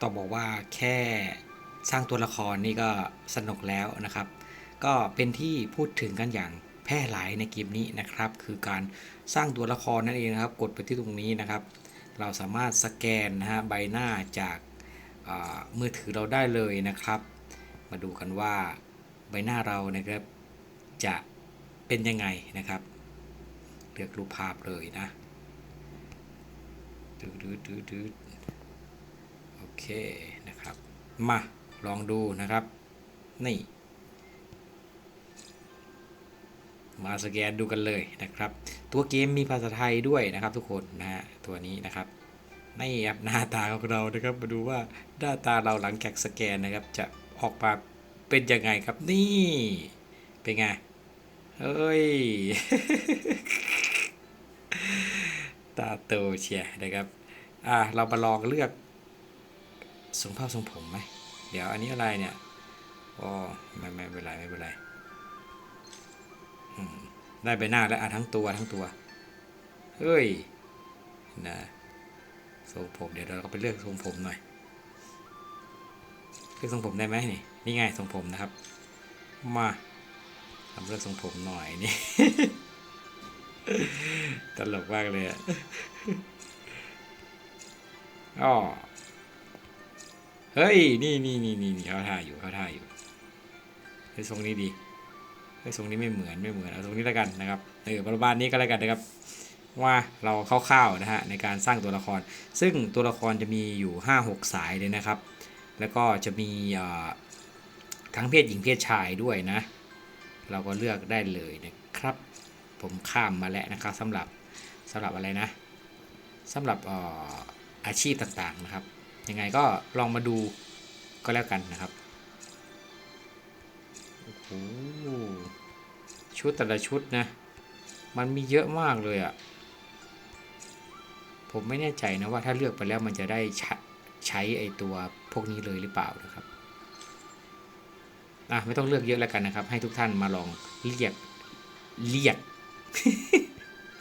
ต้องบอกว่าแค่สร้างตัวละครนี่ก็สนุกแล้วนะครับ ก็เป็นที่พูดถึงกันอย่างแพร่หลายในเกมนี้นะครับ คือการสร้างตัวละครนั่นเองนะครับ กดไปที่ตรงนี้นะครับ เราสามารถสแกนนะฮะใบหน้าจากมือถือเราได้เลยนะครับ มาดูกันว่าใบหน้าเรานะครับจะเป็นยังไงนะครับ เลือกรูปภาพเลยนะดูดูดูดู เคนะครับ มาลองดูนะครับ นี่ มาสแกนดูกันเลยนะครับ ตัวเกมมีภาษาไทยด้วยนะครับ ทุกคนนะฮะตัวนี้นะครับนี่ครับหน้าตาของเรานะครับมาดูว่าหน้าตาเราหลังจากสแกนนะครับ จะออกมาเป็นยังไงครับนี่เป็นไงเฮ้ยตาโตเชียนะครับ อะเรามาลองเลือก ทรงผ้าทรงผมไหมเดี๋ยวอันนี้อะไรเนี่ยอ๋อไม่ไม่เป็นไรไม่เป็นไรได้ใบหน้าแล้วอะทั้งตัวทั้งตัวเฮ้ยนะทรงผมเดี๋ยวเราก็ไปเลือกทรงผมหน่อยเลือกทรงผมได้ไหมนี่นี่ไงทรงผมนะครับ มาทำเลือกทรงผมหน่อยนี่ตลกมากเลยอะอ๋อ เฮ้ย นี่นี่นี่นี่เขาท่าอยู่เขาท่าอยู่เฮ้ยทรงนี้ดีเฮ้ยทรงนี้ไม่เหมือนไม่เหมือนเอาทรงนี้แล้วกันนะครับเออประมาณนี้ก็แล้วกันนะครับ ว่าเราคร่าวๆนะฮะในการสร้างตัวละคร ซึ่งตัวละครจะมีอยู่ 5-6 สายเลยนะครับ แล้วก็จะมีทั้งเพศหญิงเพศชายด้วยนะ เราก็เลือกได้เลยนะครับ ผมข้ามมาแล้วนะครับสำหรับสำหรับอะไรนะสำหรับอออาชีพต่างๆนะครับ ยังไงก็ลองมาดูก็แล้วกันนะครับโอ้โหชุดแต่ละชุดนะ มันมีเยอะมากเลยอะ่ะ ผมไม่แน่ใจนะว่าถ้าเลือกไปแล้วมันจะได้ใช้ใชไอตัวพวกนี้เลยหรือเปล่านะครับอะไม่ต้องเลือกเยอะแล้วกันนะครับ ให้ทุกท่านมาลองเรียกเรียก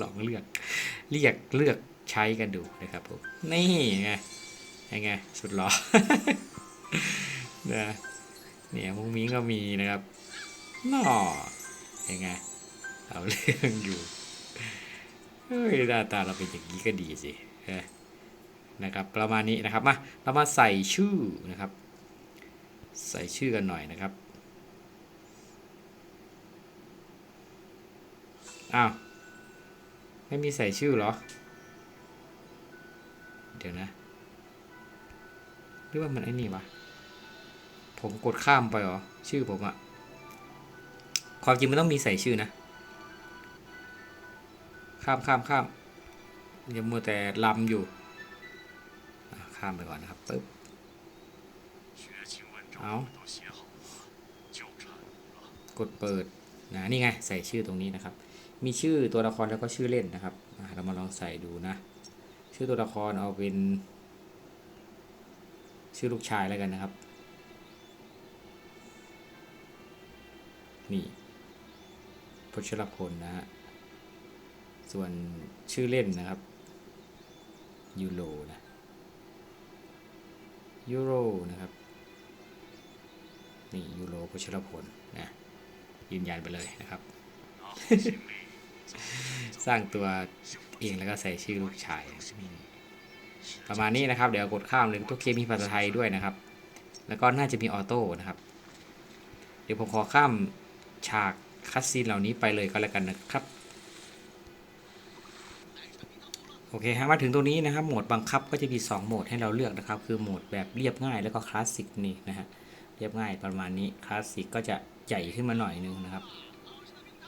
ลองเลือก เรียกเลือกใช้กันดูนะครับผมนี่ไง ยังไง สุดหล่อนะเนี่ยมุ้งมิ้งก็มีนะครับน่อยังไง เอาเรื่องอยู่เฮ้ยหน้าตาเราเป็นอย่างนี้ก็ดีสินะครับ ประมาณนี้นะครับมาเรามาใส่ชื่อนะครับ ใส่ชื่อกันหน่อยนะครับอ้าวไม่มีใส่ชื่อเหรอ เดี๋ยวนะ หรือว่ามันไอ้นี่วะผมกดข้ามไปหรอ ชื่อผมอะความจริงมันต้องมีใส่ชื่อนะ ข้ามข้ามข้ามยังมัวแต่ลำอยู่ ข้ามไปก่อนนะครับปึ๊บเอากดเปิดนะนี่ไงใส่ชื่อตรงนี้นะครับ มีชื่อตัวละครแล้วก็ชื่อเล่นนะครับเรามาลองใส่ดูนะ ชื่อตัวละครเอาเป็น ชื่อลูกชายแล้วกันนะครับ นี่พชรพลนะฮะ ส่วนชื่อเล่นนะครับ ยูโรนะยูโรนะครับ นี่ยูโรพชรพลนะ ยืนยันไปเลยนะครับ สร้างตัวเองแล้วก็ใส่ชื่อลูกชาย ประมาณนี้นะครับ เดี๋ยวกดข้ามเลยทุกเคมีภาษาไทยด้วยนะครับ แล้วก็น่าจะมีออโต้นะครับ เดี๋ยวผมขอข้ามฉากคัสซีนเหล่านี้ไปเลยก็แล้วกันนะครับ โอเคฮะมาถึงตรงนี้นะครับ โหมดบังคับก็จะมี 2 โหมดให้เราเลือกนะครับ คือโหมดแบบเรียบง่ายแล้วก็คลาสสิกนี่นะฮะ เรียบง่ายประมาณนี้ คลาสสิกก็จะใหญ่ขึ้นมาหน่อยนึงนะครับ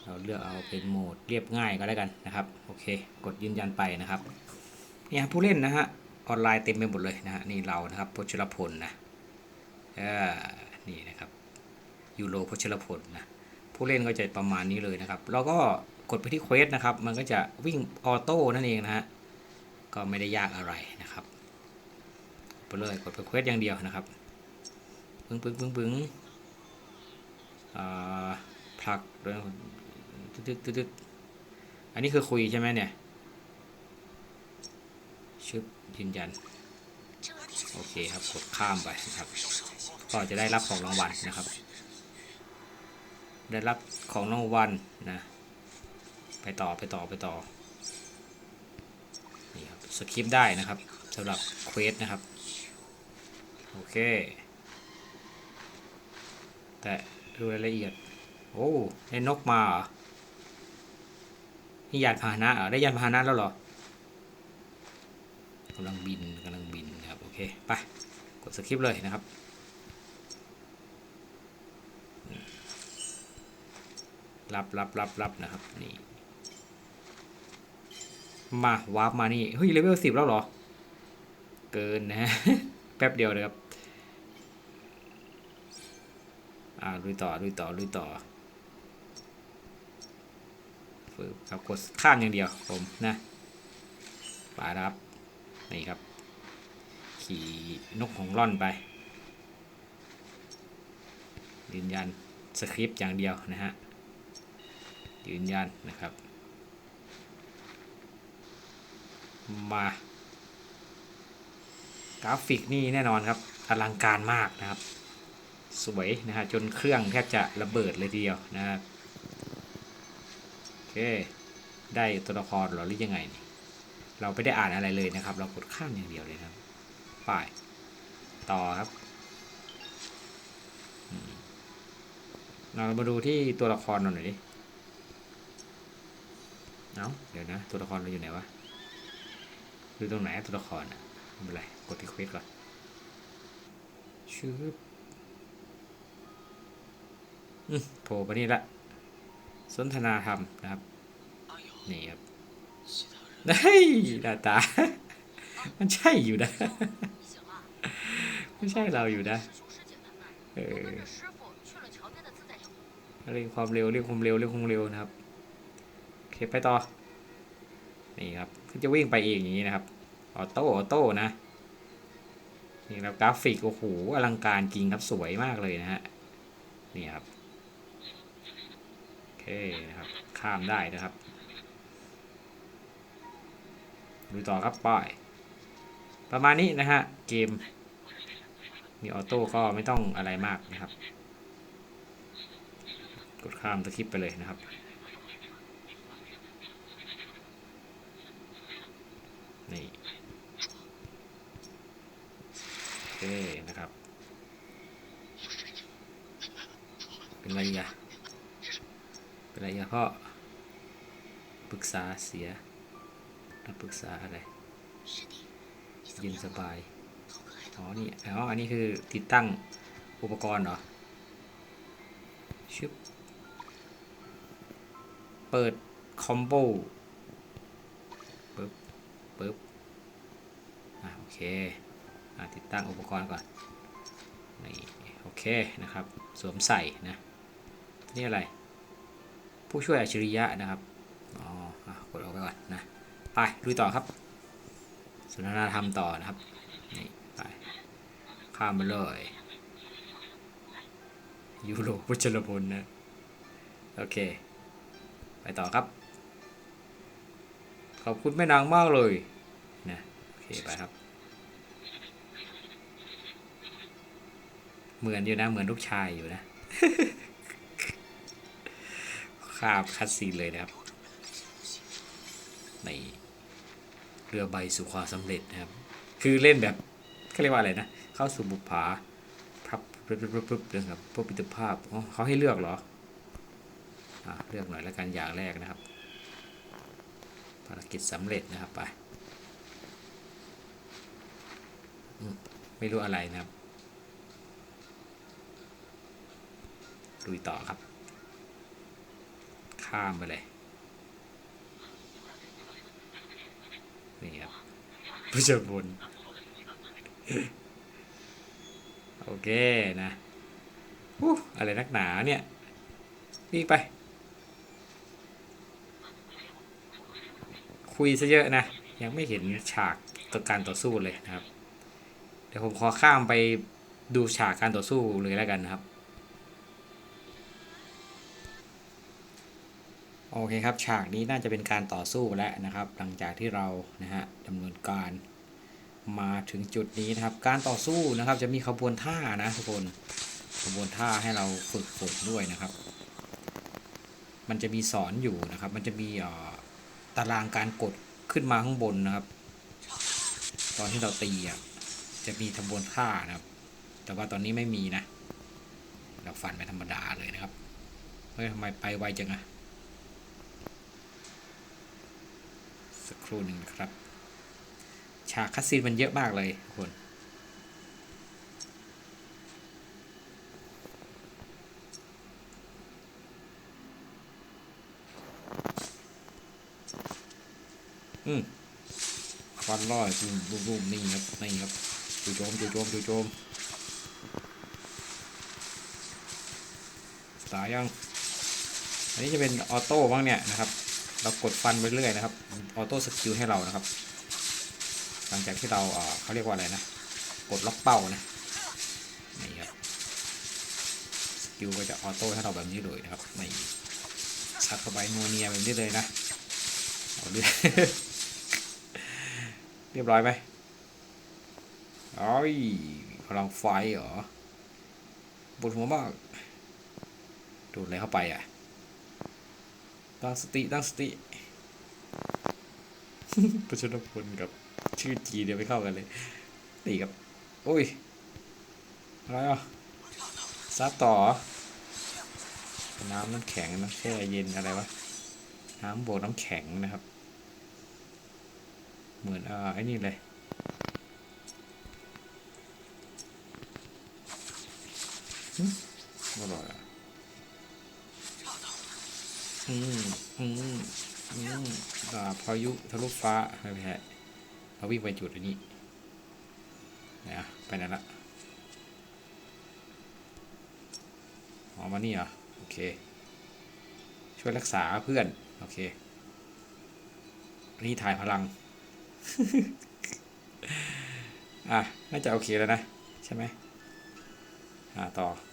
เราเลือกเอาเป็นโหมดเรียบง่ายก็แล้วกันนะครับ โอเค กดยืนยันไปนะครับ เนี่ยผู้เล่นนะฮะ ออนไลน์เต็มไปหมดเลยนะฮะนี่เรานะครับพชรพลนะนี่นะครับยูโรพชรพลนะผู้เล่นก็จะประมาณนี้เลยนะครับแล้วก็กดไปที่เควสนะครับ มันก็จะวิ่งออโต้นั่นเองนะฮะก็ไม่ได้ยากอะไรนะครับไปเลยกดไปเควสอย่างเดียวนะครับปึ้งปึ้งปึ้งปึ้งอ่าผลักด้วยตืดตึ๊ดตึ๊ดตึ๊ดอันนี้คือคุยใช่ไหมเนี่ยชึบ ยืนยัน โอเคครับ กดข้ามไปนะครับ ก็จะได้รับของรางวัลนะครับ ได้รับของรางวัลนะ ไปต่อไปต่อไปต่อ นี่ครับ สคริปได้นะครับสำหรับเควสนะครับ โอเค แต่ดูรายละเอียด โอ้ ได้นกมาเหรอนี่ยานพาหนะเหรอได้ยานพาหนะแล้วเหรอำลังบินกำลังบินนะครับโอเคไปกดสคริปต์เลยนะครับรับรับรับรับนะครับนี่มาวาร์ปมานี่เฮ้ยเลเวลสิบแล้วเหรอ เกินนะฮะแป๊บเดียวเลยครับอ่าลุยต่อลุยต่อลุยต่อฝึกครับกดข้ามอย่างเดียวผมนะไปครับ นี่ครับ ขี่นกของร่อนไป ยืนยันสคริปต์อย่างเดียวนะฮะ ยืนยันนะครับ มากราฟิกนี่แน่นอนครับอลังการมากนะครับ สวยนะฮะจนเครื่องแทบจะระเบิดเลยทีเดียวนะครับโอเค ได้ตัวละครหรอหรือยังไงนี่ เราไม่ได้อ่านอะไรเลยนะครับ เรากดข้ามอย่างเดียวเลยครับไป้ายต่อครับเรามาดูที่ตัวละครหน่อยดิเอาเดี๋ยวนะ ตัวละครเราอยู่ไหนวะดูตรงไหนตัวละครอะไม่เป็นไรกดที่ควสก่อนชืบอืมโผล่ไปนี่ละสนทนาธรรมนะครับ นี่ครับ ได้หน้าตา มันใช่อยู่นะ ไม่ใช่เราอยู่นะ เออเรียกความเร็วเรียกความเร็วเรียกความเร็วนะครับโอเคไปต่อ นี่ครับก็จะวิ่งไปเองอย่างนี้นะครับ ออโต้ออโต้นะ นี่แล้วกราฟิกโอ้โหอลังการจริงครับสวยมากเลยนะฮะ นี่ครับ โอเคนะครับ ข้ามได้นะครับ ดูต่อครับป้ายประมาณนี้นะฮะ เกม มีออโต้ก็ไม่ต้องอะไรมากนะครับ กดข้ามตะคริปไปเลยนะครับ นี่โอเคนะครับ เป็นไรอะเป็นไรอะพ่อปรึกษาเสีย คปรึกษาอะไรยินสบาย อ๋อ นี่ อ๋อ อันนี้คือติดตั้งอุปกรณ์เหรอชุบเปิดคอมโบปึ๊บปึ๊บ อะ โอเค อะ ติดตั้งอุปกรณ์ก่อน นี่ โอเค นะครับ สวมใส่นะ นี่อะไร ผู้ช่วยอัจฉริยะนะครับ อ๋อกดออกไปก่อนนะ ไปลุยต่อครับสนทนาธรรมต่อนะครับนี่ไปข้ามไปเลยยูโรวัชรพลนะโอเค ไปต่อครับ ขอบคุณแม่นางมากเลยนะโอเคไปครับ เหมือนอยู่นะเหมือนลูกชายอยู่นะข้ามคัดซีนเลยนะครับใน เรือใบสู่ความสำเร็จนะครับ คือเล่นแบบเขาเรียกว่าอะไรนะ เข้าสู่บุปผาพับปึ๊บปึ๊บปึ๊บปึ๊บนะครับพวกปิตภาพเขาให้เลือกเหรออะเลือกหน่อยแล้วกันอย่างแรกนะครับ ภารกิจสำเร็จนะครับไปไม่รู้อะไรนะครับลุยต่อครับ ข้ามไปเลย นี่ครับผู้ชมบนโอเคนะอู้อะไรนักหนาเนี่ยวิ่งไป คุยซะเยอะนะ ยังไม่เห็นฉากต่อการต่อสู้เลยนะครับ เดี๋ยวผมขอข้ามไปดูฉากการต่อสู้เลยแล้วกันนะครับ โอเคครับฉากนี้น่าจะเป็นการต่อสู้แล้วนะครับ หลังจากที่เรานะฮะดำเนินการมาถึงจุดนี้นะครับ การต่อสู้นะครับ จะมีขบวนท่านะทุกคนขบวนท่าให้เราฝึกฝนด้วยนะครับ มันจะมีสอนอยู่นะครับ มันจะมีตารางการกดขึ้นมาข้างบนนะครับ ตอนที่เราตีอะจะมีขบวนท่านะครับ แต่ว่าตอนนี้ไม่มีนะ เราฟันไปธรรมดาเลยนะครับเฮ้ยทำไมไปไวจังอะสักค รู่หนึ่งนะครับ ฉากคัสซีนมันเยอะมากเลยทุกคนอืมฟันลอยรูมรูมนี่ครับนี่ครับจู่โจมจู่โจมจู่โจมตายยัง อันนี้จะเป็นออโต้บ้างเนี่ยนะครับ เรากดฟันไปเรื่อยนะครับออโต้สกิลให้เรานะครับ หลังจากที่เราเขาเรียกว่าอะไรนะ กดล็อกเป้านะนี่ครับสกิลก็จะออโต้ให้เราแบบนี้เลยนะครับนี่ซัดเข้าไปนัวเนียแบบนี้เลยนะเอาเรื่อยเรียบร้อยไหมอ้อยพลังไฟเหรอบนหัวมากดูดอะไรเข้าไปอะ ตั้งสติตั้งสติประชดพลกับชื่อจีเดียวไม่เข้ากันเลยนี่ครับ โอ้ย อะไรอะซับต่อ น้ำน้ำแข็งน้ำแช่เย็นอะไรวะ น้ำบวกน้ำแข็งนะครับ เหมือนอ่าไอ้นี่เลยหึอร่อยอะ อืมอืมอืมดาบพายุทะลุฟ้าไม่ใช่เราวิ่งไปจุดอันนี้นะไปไหนละอ๋อมานี่เหรอโอเค ช่วยรักษาเพื่อน โอเคนนี้ถ่ายพลัง อะ น่าจะโอเคแล้วนะ ใช่ไหมอ่าต่อ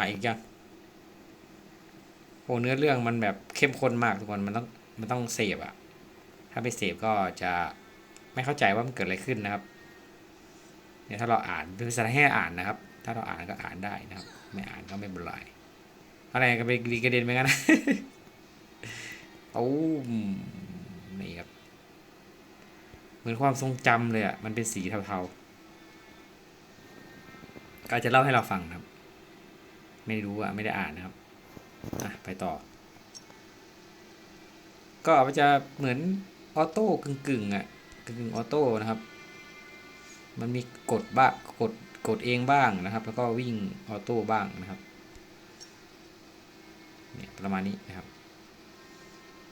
มาอีกยังโอ้เนื้อเรื่องมันแบบเข้มข้นมากทุกคนมันต้องมันต้องเสพอะถ้าไม่เสพก็จะไม่เข้าใจว่ามันเกิดอะไรขึ้นนะครับเนี่ยถ้าเราอ่านเป็นภาษาให้อ่านนะครับ ถ้าเราอ่านก็อ่านได้นะครับ ไม่อ่านก็ไม่เป็นไรอะไรกันไปรีกระเด็นไปกันนะเอานี่ครับ เหมือนความทรงจำเลยอะมันเป็นสีเทาๆ ก็จะเล่าให้เราฟังครับ ไม่รู้อะไม่ได้อ่านนะครับอะไปต่อ ก็มันจะเหมือนออโต้กึ่งๆอะกึ่งออโต้นะครับ มันมีกดบ้างกดกดเองบ้างนะครับ แล้วก็วิ่งออโต้บ้างนะครับเนี่ยประมาณนี้นะครับ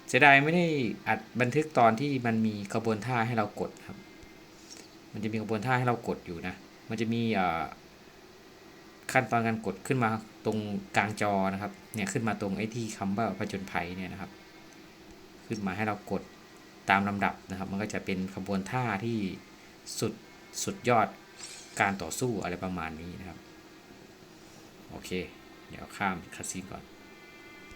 เสียดายไม่ได้อัดบันทึกตอนที่มันมีกระบวนท่าให้เรากดครับ มันจะมีกระบวนท่าให้เรากดอยู่นะ มันจะมีอ่า ขั้นตอนการกดขึ้นมาตรงกลางจอนะครับ เนี่ยขึ้นมาตรงไอ้ที่คำว่าผจญภัยเนี่ยนะครับ ขึ้นมาให้เรากดตามลำดับนะครับ มันก็จะเป็นขบวนท่าที่สุดสุดยอดการต่อสู้อะไรประมาณนี้นะครับ โอเค เดี๋ยวข้ามคัสซีนก่อน